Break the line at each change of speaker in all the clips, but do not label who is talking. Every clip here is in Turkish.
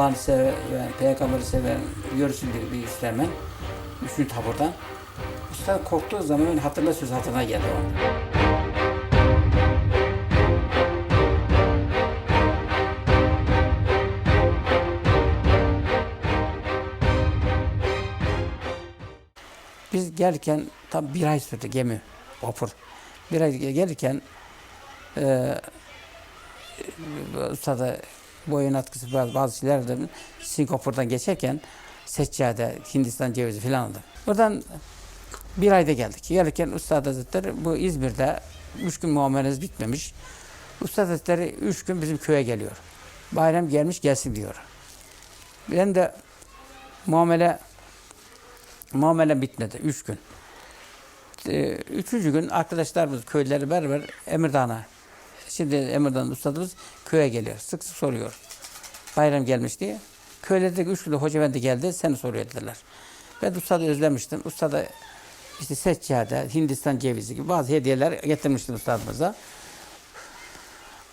Allah'ını seven, peygamberi seven yürüsün diye bir istemen. Üçüncü taburdan. Usta korktuğu zaman hatırla söz hatırına geldi o. Biz gelirken tam bir ay sürdü gemi, vapur. Bir ay gelirken e, ustada boyun atkısı bazı, bazı şeyler de Singapur'dan geçerken seccade, Hindistan cevizi filan aldım. Oradan bir ayda geldik. Gelirken Üstad Hazretleri bu İzmir'de üç gün muameleniz bitmemiş. Üstad Hazretleri üç gün bizim köye geliyor. Bayram gelmiş gelsin diyor. Ben de muamele muamele bitmedi. Üç gün. Ee, Üçüncü gün arkadaşlarımız köyleri beraber Emirdağ'a Şimdi Emirdağ'ın ustadımız köye geliyor. Sık sık soruyor. Bayram gelmiş diye. Köylerdeki üç günde hoca efendi geldi seni soruyor dediler. Ben de ustadı özlemiştim. Ustada işte seccade, Hindistan cevizi gibi bazı hediyeler getirmiştim ustadımıza.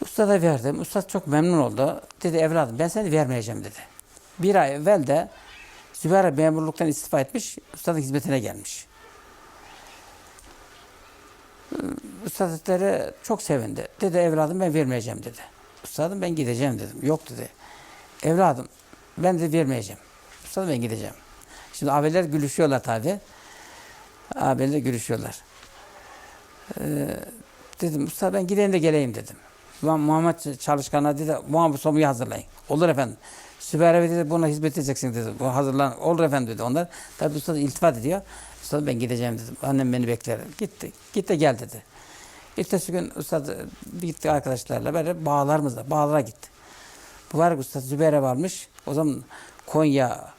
Ustada verdim. Ustad çok memnun oldu. Dedi evladım ben seni vermeyeceğim dedi. Bir ay evvel de Zübeyir memurluktan istifa etmiş, ustadın hizmetine gelmiş. Üstad Hazretleri çok sevindi. Dedi evladım ben vermeyeceğim dedi. Üstadım ben gideceğim dedim. Yok dedi. Evladım ben de vermeyeceğim. Üstadım ben gideceğim. Şimdi abiler gülüşüyorlar tabi. Abiler gülüşüyorlar. Ee, dedim usta ben gideyim de geleyim dedim. Mu- Muhammed Çalışkan'a dedi Muhammed Somu'yu hazırlayın. Olur efendim. Süper abi dedi buna hizmet edeceksin dedi. Bu hazırlan. Olur efendim dedi onlar. Tabi usta iltifat ediyor. Usta ben gideceğim dedim. Annem beni bekler. Gitti. Git de gel dedi. Ertesi gün ustad gitti arkadaşlarla beraber bağlarımızla bağlara gitti. Mübarek usta Zübeyir'e varmış. O zaman Konya,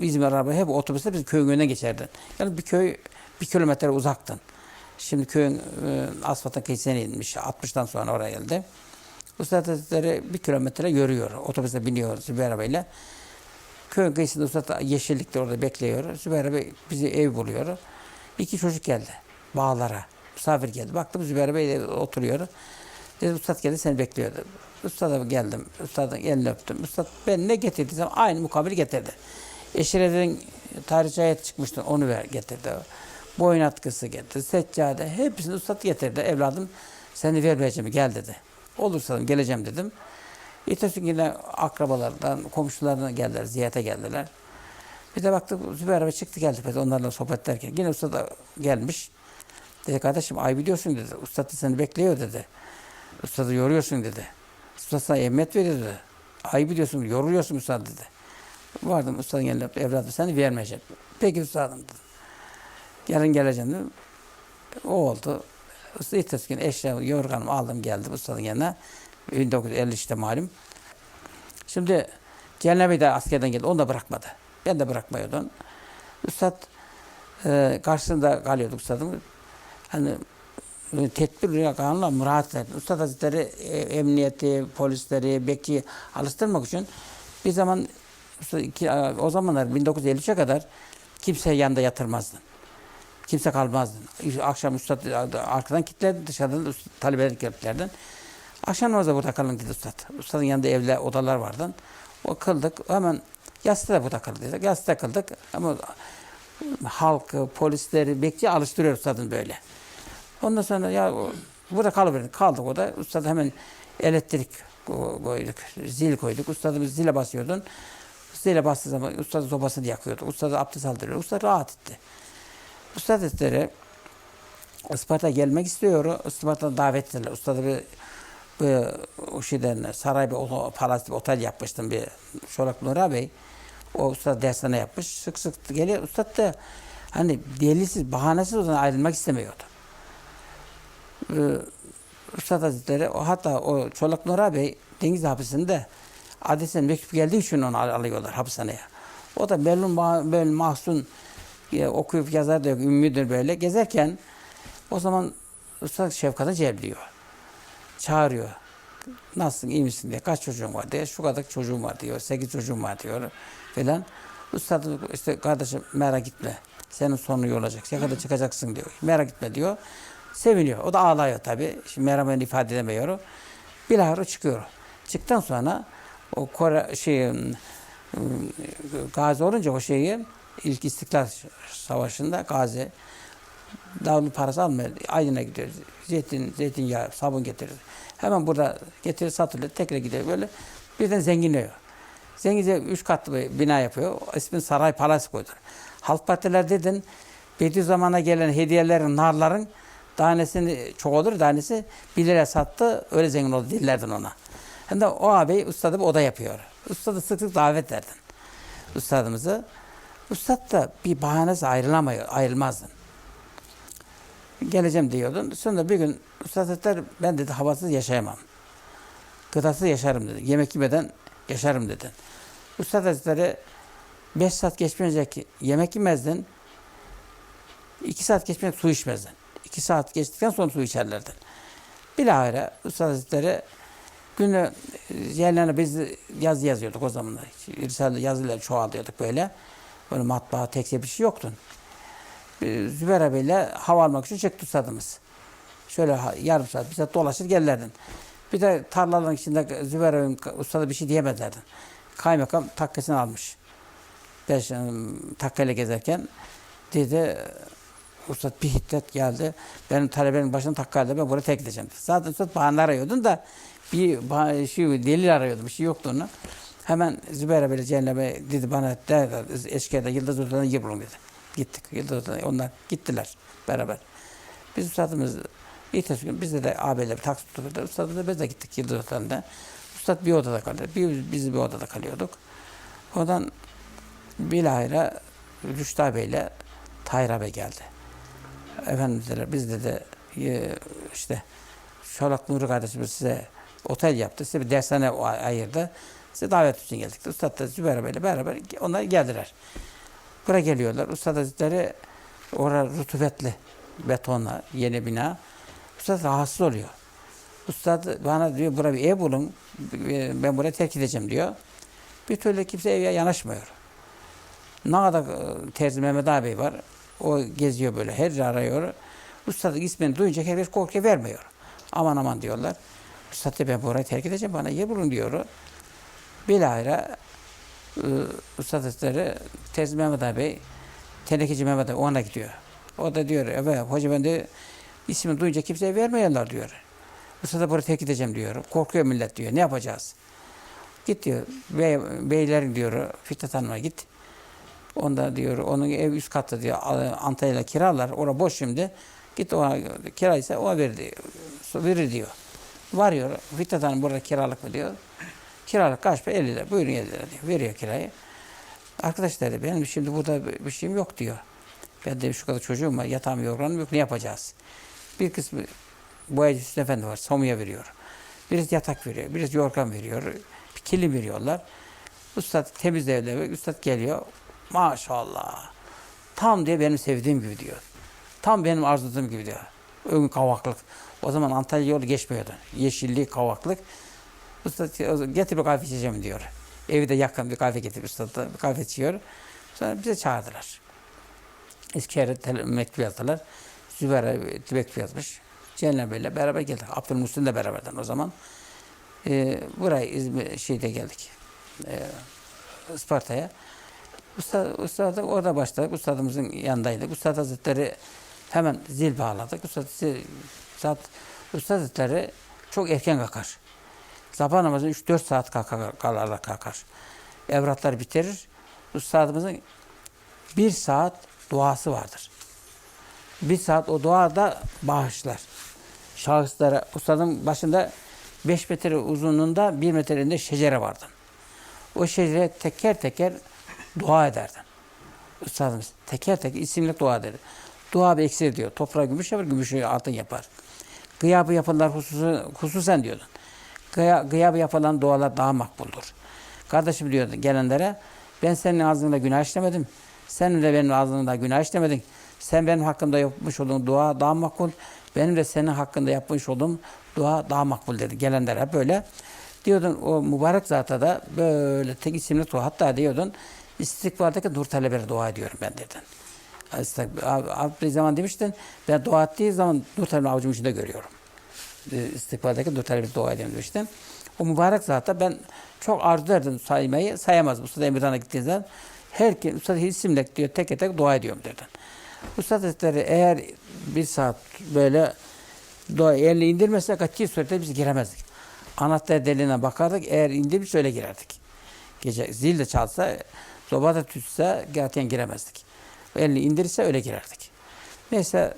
İzmir araba hep otobüsle biz köyün önüne geçerdi. Yani bir köy bir kilometre uzaktan. Şimdi köyün e, asfaltın kıyısına inmiş. 60'tan sonra oraya geldi. Usta Hazretleri bir kilometre yürüyor. Otobüse biniyor Zübeyir arabayla. Köyün kıyısında usta yeşillikte orada bekliyor. Zübeyir Bey bizi ev buluyor. İki çocuk geldi bağlara. Misafir geldi. Baktım Zübeyir Bey de oturuyor. Dedim Üstad geldi seni bekliyordu. Üstad'a geldim. Üstad'ın elini öptüm. Üstad ben ne getirdiysem aynı mukabili getirdi. Eşire'den tarihçi ayet çıkmıştı. Onu ver, getirdi. Boyun atkısı getirdi. Seccade. Hepsini Üstad getirdi. Evladım seni vermeyeceğim. Gel dedi. Olursa dedim, geleceğim dedim. Ertesi yine akrabalardan, komşulardan geldiler. Ziyarete geldiler. Bir de baktık Zübeyir abi çıktı geldi. Biz onlarla sohbet ederken. Yine usta da gelmiş. Dedi kardeşim ay biliyorsun dedi. Usta da seni bekliyor dedi. Usta da yoruyorsun dedi. Usta sana emniyet veriyor dedi. Ay biliyorsun yoruluyorsun usta dedi. Vardım ustanın yanına evladım seni vermeyeceğim. Peki ustadım dedim. Yarın geleceğim dedim. O oldu. Usta ertesi gün eşya yorganımı aldım geldim ustanın yanına. 1953'te malum. Şimdi Cenab-ı de askerden geldi. Onu da bırakmadı. Ben de bırakmıyordum. Üstad e, karşısında kalıyorduk üstadım. Hani e, tedbir kanunla muraat verdi. Üstad Hazretleri e, emniyeti, polisleri, bekçiyi alıştırmak için bir zaman o zamanlar 1953'e kadar kimse yanında yatırmazdı. Kimse kalmazdı. Akşam üstad arkadan kilitlerdi, dışarıdan üst- talebeler kilitlerden. Akşam namazda burada kalın dedi üstad. Ustadın yanında evler, odalar vardı. O kıldık. Hemen yastıda burada kıldık. Yastıda kıldık. Ama halkı, polisleri, bekçi alıştırıyor ustadın böyle. Ondan sonra ya o- burada kalıverdik. Kaldık orada. Ustad hemen elektrik ko- koyduk. Zil koyduk. Ustadımız zile basıyordun. Zile bastığı zaman ustad sobasını yakıyordu. Ustad abdest aldırıyor. Ustad rahat etti. Ustad Hazretleri Isparta gelmek istiyor. Isparta'dan davet ettiler. Ustadı bir, bir o şeyden saray bir palas bir otel yapmıştım bir Şolak Nura Bey. O usta dershane yapmış. Sık sık geliyor. Ustad da hani delisiz, bahanesiz o zaman ayrılmak istemiyordu. Ee, Üstad Hazretleri hatta o Çolak Nura Bey Deniz Hapisi'nde adresinden mektup geldiği için onu al- alıyorlar hapishaneye. O da Melun böyle mahzun ya, okuyup yazar da yok, ümmidir böyle. Gezerken o zaman Üstad Şefkat'ı celbliyor. Çağırıyor. Nasılsın, iyi misin diye. Kaç çocuğun var diye. Şu kadar çocuğum var diyor. Sekiz çocuğum var diyor. Falan. Üstad işte kardeşim merak etme. Senin sonun iyi olacak. Yakada çıkacaksın diyor. Merak etme diyor. Seviniyor. O da ağlıyor tabii. Şimdi merhamet ifade edemiyor. Bilahare çıkıyor. Çıktıktan sonra o Kore şey gazi olunca o şeyi ilk İstiklal Savaşı'nda gazi davul parası almıyor. Aydın'a gidiyor. Zeytin, zeytinyağı, sabun getirir. Hemen burada getirir satılıyor. Tekrar gidiyor böyle. Birden zenginliyor. Zengince üç katlı bir bina yapıyor. İsmini Saray Palas koydu. Halk partiler dedin Bediüzzaman'a gelen hediyelerin, narların tanesini çok olur tanesi 1 liraya sattı. Öyle zengin oldu dillerden ona. Hem de o ağabey ustadı o da yapıyor. Ustadı sık sık davet ederdin. Ustadımızı. Ustad da bir bahanesi ayrılamıyor, ayrılmazdın. Geleceğim diyordun. Sonra bir gün Ustad Hazretleri ben dedi havasız yaşayamam. Gıdasız yaşarım dedi. Yemek yemeden yaşarım dedi. Ustad Hazretleri 5 saat geçmeyecek yemek yemezdin. 2 saat geçmeyecek su içmezdin. 2 saat geçtikten sonra su içerlerdin. Bilahare Ustad Hazretleri günü yerlerine biz yazı yazıyorduk o zamanlar. Risale yazılar çoğaltıyorduk böyle. Böyle matbaa, tekse bir şey yoktu. Ee, Zübeyir abiyle hava almak için çıktı ustadımız. Şöyle yarım saat, bir saat dolaşır gelirlerdi. Bir de tarlaların içinde Zübeyir abim ustada bir şey diyemezlerdi. Kaymakam takkesini almış. Ben şimdi takkayla gezerken dedi Ustad bir hiddet geldi. Benim talebenin başına takkayla ben buraya tek gideceğim. Zaten Ustad bahane arıyordun da bir bah- şey, delil arıyordum. Bir şey yoktu onun. Hemen Zübeyir Ceylan Bey dedi bana de, Eşkıya'da Yıldız Usta'dan yer bulun dedi. Gittik. Yıldız Usta'dan. Onlar gittiler beraber. Biz Ustadımız ertesi gün bizde de ağabeyle bir taksi tutuldu. Ustadımızla biz de gittik Yıldız Usta'nda. Ustad bir odada kaldı. Bir, biz bir odada kalıyorduk. Oradan bilahare Rüştü abiyle Tahir abi geldi. Efendim dediler biz dedi e, işte Şolak Nuri kardeşimiz size otel yaptı. Size bir dershane ayırdı. Size davet için geldik. Ustad da Zübeyir abiyle beraber onlar geldiler. Buraya geliyorlar. Ustad Hazretleri orada rutubetli betonla yeni bina. Ustad rahatsız oluyor. Ustad bana diyor buraya bir ev bulun. Ben buraya terk edeceğim diyor. Bir türlü kimse eve yanaşmıyor. Nağda e, terzi Mehmet abi var. O geziyor böyle. Her yer arıyor. Ustadın ismini duyunca herkes korkuya vermiyor. Aman aman diyorlar. Ustad da ben burayı terk edeceğim. Bana yer bulun diyor. Bilahare e, Ustad Hazretleri Terzi Mehmet abi Tenekeci Mehmet abi ona gidiyor. O da diyor evet hoca ben de ismini duyunca kimseye vermiyorlar diyor. Ustad da burayı terk edeceğim diyor. Korkuyor millet diyor. Ne yapacağız? Git diyor. Bey, beylerin diyor Fitnat Hanım'a git. Onda diyor onun ev üst katta diyor Al- Antalya'da kiralar. Orada boş şimdi. Git ona kiraysa o verir diyor. Verir diyor. Varıyor. Fitnat Hanım burada kiralık mı diyor. Kiralık kaç para? 50 lira. Buyurun 50 lira diyor. Veriyor kirayı. Arkadaş dedi benim şimdi burada bir şeyim yok diyor. Ben de şu kadar çocuğum var. Yatağım yorganım yok. Ne yapacağız? Bir kısmı boyacı Hüsnü Efendi var. Somuya veriyor. Birisi yatak veriyor. Birisi yorgan veriyor. Bir kilim veriyorlar. Üstad temizle evde. Üstad geliyor. Maşallah. Tam diye benim sevdiğim gibi diyor. Tam benim arzuladığım gibi diyor. Ön kavaklık. O zaman Antalya yolu geçmiyordu. Yeşillik, kavaklık. Usta getir bir kahve içeceğim diyor. Evi de yakın bir kahve getirip usta bir kahve içiyor. Sonra bize çağırdılar. Eskişehir'e mektup yazdılar. Zübeyir'e mektup yazmış. Cenab Bey'le beraber geldik. Abdülmuhsin de beraberden o zaman. Ee, buraya İzmir şeyde geldik. Ee, Isparta'ya. Usta, usta da orada başladık. Ustadımızın yanındaydık. Ustad Hazretleri hemen zil bağladık. Ustad, zil, Ustad Hazretleri çok erken kalkar. Sabah namazını 3-4 saat kalarak kalkar. Evratları bitirir. Ustadımızın bir saat duası vardır. Bir saat o duada bağışlar. Şahıslara, ustadın başında 5 metre uzunluğunda 1 metreinde şecere vardı. O şecere teker teker dua ederdin. Ustadımız teker teker isimli dua ederdi. Dua bir eksir diyor. Toprağı gümüş yapar, gümüşü altın yapar. Gıyabı yapılan hususu, hususen diyordun. Gıya, gıyabı yapılan dualar daha makbuldur. Kardeşim diyordu gelenlere, ben senin ağzında günah işlemedim. Sen de benim ağzımda günah işlemedin. Sen benim hakkımda yapmış olduğun dua daha makbul. Benim de senin hakkında yapmış olduğum dua daha makbul dedi. Gelenlere hep böyle. Diyordun o mübarek zata da böyle tek isimli dua. Hatta diyordun istikbaldaki nur talebere dua ediyorum ben dedin. Abdülhamid demiştin ben dua ettiği zaman nur talebini avucumun içinde görüyorum. E, istikbaldeki nur talebere dua ediyorum demiştin. O mübarek zata ben Çok arzu ederdim saymayı. Sayamaz Usta Emirhan'a gittiğin zaman. Herkes Usta isimle diyor tek tek dua ediyorum derdi. Usta Hazretleri eğer bir saat böyle dua elini indirmese kaçı surette biz giremezdik. Anahtar deliğine bakardık. Eğer indirmiş öyle girerdik. Gece zil de çalsa, soba da tütse zaten giremezdik. Elini indirirse öyle girerdik. Neyse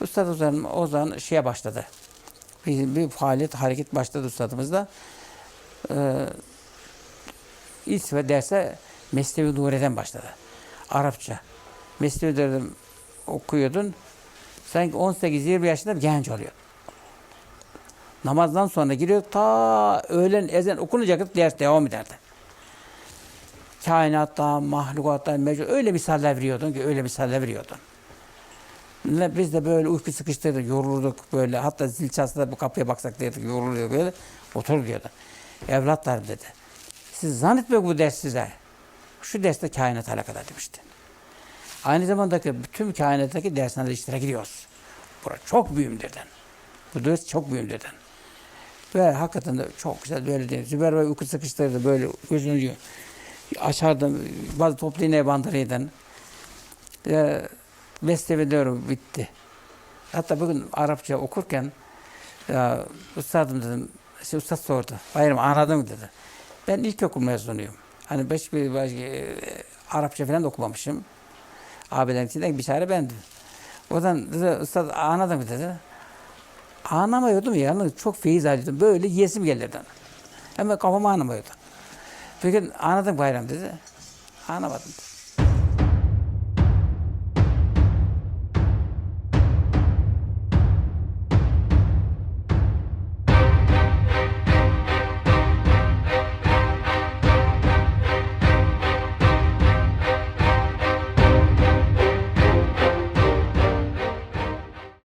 Üstad Ozan, Ozan şeye başladı. Bir, bir faaliyet, hareket başladı üstadımızda. Ee, ilk ve derse Mesnevi Nure'den başladı. Arapça. Mesnevi Nure'den okuyordun. Sanki 18-20 yaşında bir genç oluyor. Namazdan sonra giriyor ta öğlen ezan okunacak ders devam ederdi. Kainatta, mahlukatta, mevcut öyle misaller veriyordun ki öyle misaller veriyordun. Biz de böyle uyku sıkıştırdık, yorulurduk böyle. Hatta zil çalsa bu kapıya baksak dedik, yoruluyor böyle. Otur diyordu. Evlatlar dedi. Siz zannetmeyin bu ders size. Şu derste kainat alakadar demişti. Aynı zamandaki bütün kainattaki derslerde iştirak gidiyoruz. Burası çok mühim dedin. Bu ders çok mühim dedin. Ve hakikaten de çok güzel böyle değil. Zübeyir Bey uyku sıkıştırdı böyle gözünü diyor. Açardım, bazı toplu iğneye bandırıydın. Ee, Beslevi diyorum bitti. Hatta bugün Arapça okurken ya, ustadım dedim, işte ustad sordu. Bayram anladın mı dedi. Ben ilkokul mezunuyum. Hani beş bir baş, e, Arapça falan da okumamışım. Abilerin içinden bir çare bendim. Oradan dedi, ustad anladın mı dedi. Anlamıyordum yalnız çok feyiz alıyordum. Böyle yesim gelirdi. Hemen kafamı anlamıyordum. Gün anladım bayram dedi. Anlamadım.